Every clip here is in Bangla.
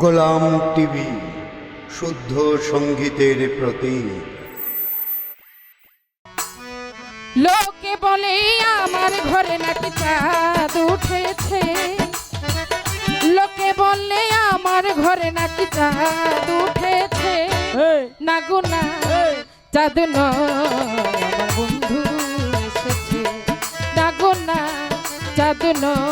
গোলাম টিভি শুদ্ধ সঙ্গীতের প্রতি। লোকে বলে আমার ঘরে নাকি চাঁদ উঠেছে। লোকে বললে আমার ঘরে নাকি চাঁদ উঠেছে। না গো না চাঁদ নয় বন্ধু এসেছে। না গো চাঁদ নয়।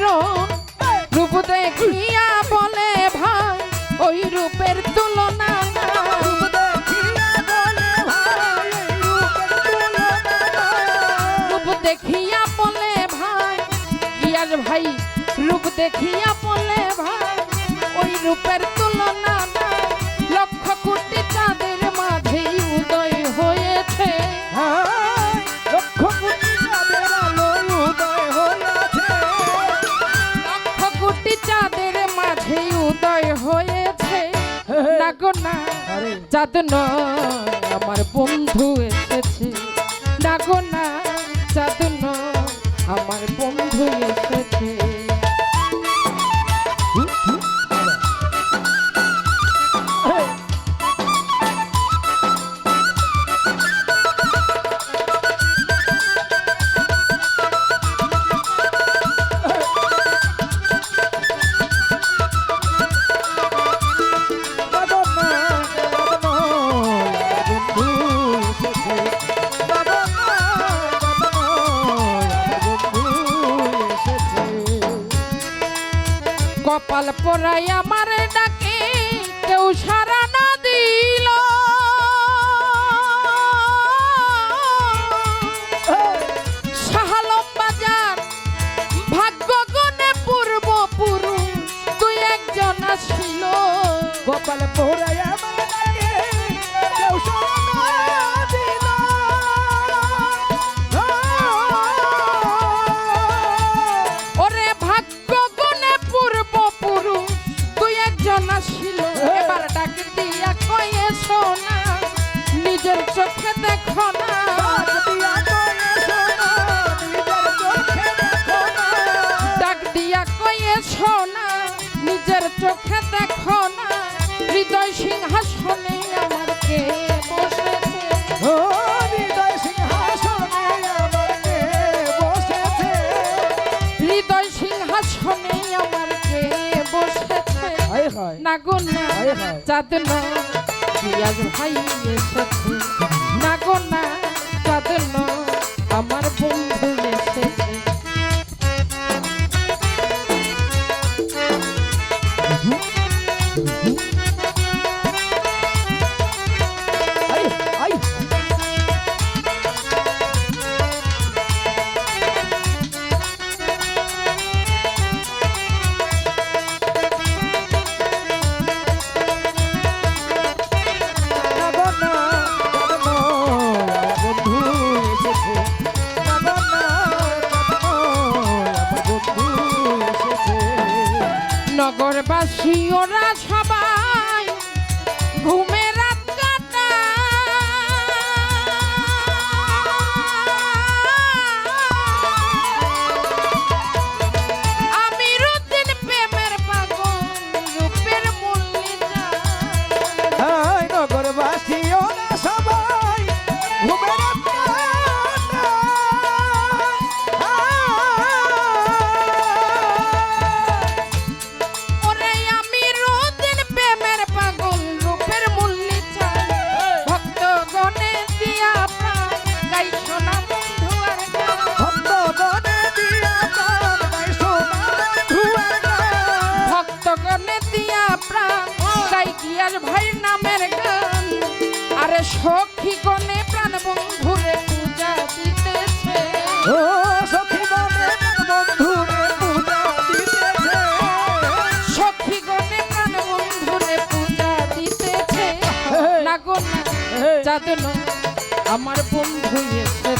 কিরণ রূপ দেখিয়া বলে ভাই ওই রূপের তুলনা রূপ দেখিয়া বলে ভাই রূপের তুলনা। রূপ দেখিয়া বলে ভাই ইয়ার ভাই রূপ দেখিয়া বলে ভাই ওই রূপের তুলনা না চাঁদ নয় আমার বন্ধু এসেছে। ডাকো না নয় আমার বন্ধু এসেছে। কপাল পড়াই আমার না গো না। চাঁদ না পিয়াজ ভাই এসেছে না গো না চাঁদ না আমার ওরা সবাই। ঘুমে পলাশ ভাই নামের গান। আরে সখী কনে প্রাণ বন্ধুরে পূজা দিতেছে। আমার বন্ধু এসে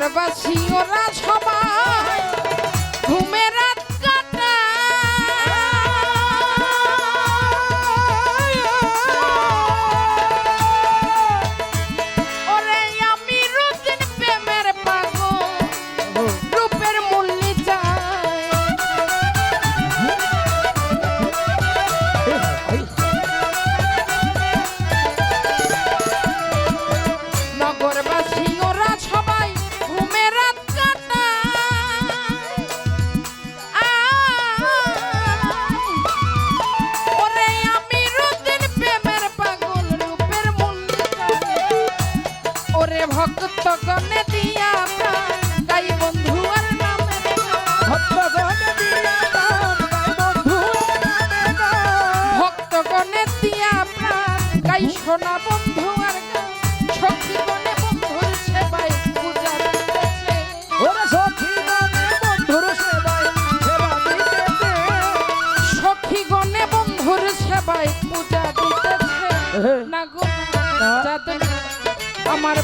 নগরবাসী ওরা সব আমার